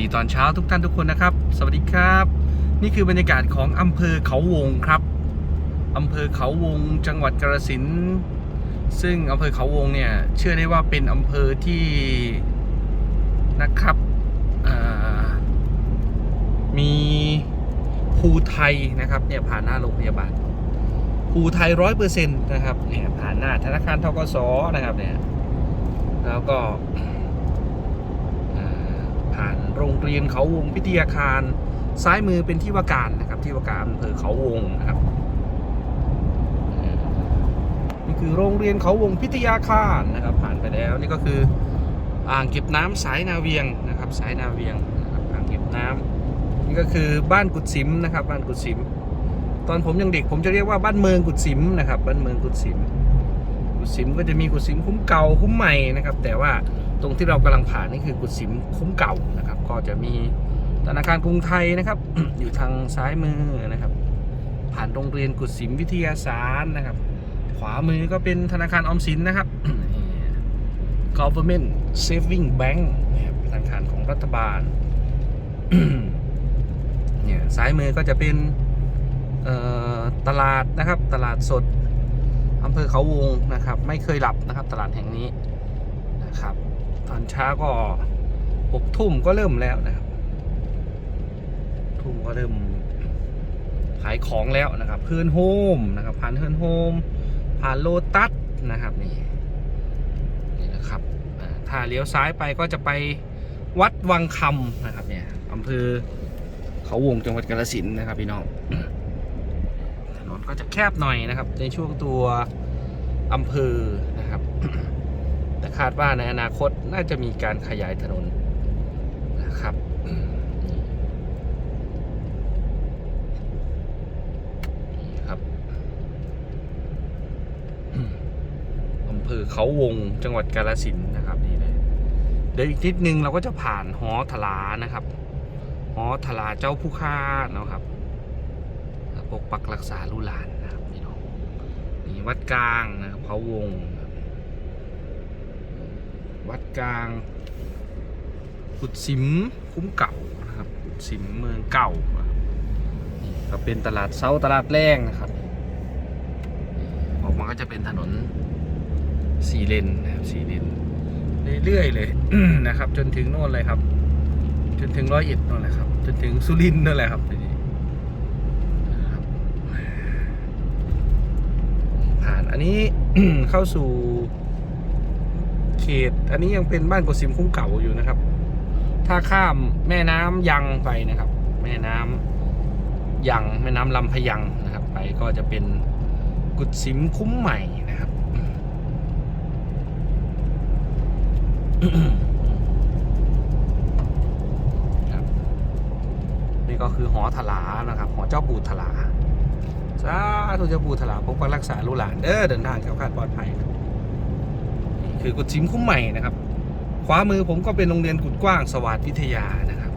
ดีตอนเช้าทุกท่านทุกคนนะครับ สวัสดีครับ นี่คือบรรยากาศของอำเภอเขาวงครับอำเภอเขาวงจังหวัดกาฬสินซึ่งอำเภอเขาวงเนี่ยเชื่อได้ว่าเป็นอำเภอที่นะครับมีภูไทยนะครับเนี่ยผ่านหน้าโรงพยาบาลภูไทยร้อยเปอร์เซ็นต์นะครับเนี่ยผ่านหน้าธนาคารทกสนะครับเนี่ยแล้วก็ ผ่านโรงเรียนเขาวงพิทยาคาร ซ้ายมือเป็นที่ว่าการนะครับที่ว่าการอำเภอเขาวงนะครับนี่คือโรงเรียนเขาวงพิทยาคารนะครับ ผ่านไปแล้วนี่ก็คืออ่างเก็บน้ำสายนาเวียงนะครับสายนาเวียงนะครับอ่างเก็บน้ำนี่ก็คือบ้านกุดสิมนะครับ บ้านกุดสิม ตอนผมยังเด็กผมจะเรียกว่าบ้านเมืองกุดสิมนะครับ บ้านเมืองกุดสิมกุดสิมก็จะมีกุดสิมคุ้มเก่าคุ้มใหม่นะครับ แต่ว่า ตรงที่เรากำลังผ่านนี่คือกุดสิมคุ้มเก่านะครับ ก็จะมีธนาคารกรุงไทยนะครับ อยู่ทางซ้ายมือนะครับ ผ่านโรงเรียนกุดสิมวิทยาศาสตร์นะครับ ขวามือก็เป็นธนาคารออมสินนะครับ Government Saving Bank นะครับธนาคารของรัฐบาลเนี่ยซ้ายมือก็จะเป็นตลาดนะครับตลาดสดอำเภอเขาวงนะครับ ไม่เคยหลับนะครับ ตลาดแห่งนี้นะครับ ตอนเช้าก็หกทุ่มก็เริ่มแล้วนะครับทุ่มก็เริ่มขายของแล้วนะครับเฮือนโฮมนะครับ ผ่านเฮือนโฮมผ่านโลตัสนะครับนี่นี่นะครับถ้าเลี้ยวซ้ายไปก็จะไปวัดวังคำนะครับเนี่ยอำเภอเขาวงจังหวัดกาฬสินธุ์นะครับพี่น้องถนนก็จะแคบหน่อยนะครับ ในช่วงตัวอำเภอนะครับ แต่คาดว่าในอนาคตน่าจะมีการขยายถนนนะครับอืมนี่ครับอือำเภอเขาวงจังหวัดกาฬสินนะครับนี่เลยเดี๋ยวอีกนิดนึงเราก็จะผ่านหอถลานะครับหอถลาเจ้าผู้ค่านะครับปกปักรักษาลูหลานนะครับพี่น้องนี่วัดกลางนะครับเขาวง วัดกลางกุดสิมคุ้มเก่านะครับกุดสิมเมืองเก่านี่ก็เป็นตลาดเซาตลาดแรงนะครับ ออกมาก็จะเป็นถนนสี่เลนนะครับสี่เลนเรื่อยๆเลยนะครับ จนถึงโน่นเลยครับ จนถึงร้อยเอ็ดโน่นเลยครับ จนถึงสุรินทร์นั่นแหละครับทีนี้ผ่านอันนี้เข้าสู่ ต อันนี้ยังเป็นบ้านกดซิมคุ้มเก่าอยู่นะครับ ถ้าข้ามแม่น้ำยังไปนะครับ แม่น้ำยังแม่น้ำลำพยังนะครับ ไปก็จะเป็นกุดซิมคุ้มใหม่นะครับครับ นี่ก็คือหอถลานะครับ หอเจ้าปู่ถลาสาธุเจ้าปู่ถลาปกปักรักษาลูกหลานเด้อเดินทางแคล้วคลาดปลอดภัย คือกุดชิมคุ้มใหม่นะครับ ขวามือผมก็เป็นโรงเรียนกุดกว้างสวัสดิ์วิทยานะครับ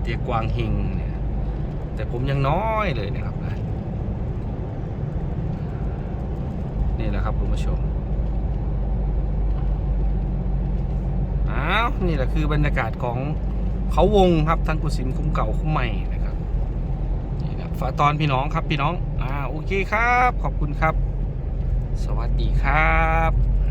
เตียกวางเฮงเนี่ยแต่ผมยังน้อยเลยนะครับนี่แหละครับคุณผู้ชมอ้าวนี่แหละคือบรรยากาศของเขาวงครับทางกุศิมคุ้มเก่าคุ้มใหม่นะครับนี่นะฝาตอนพี่น้องครับพี่น้องอ่าโอเคครับ ขอบคุณครับ สวัสดีครับ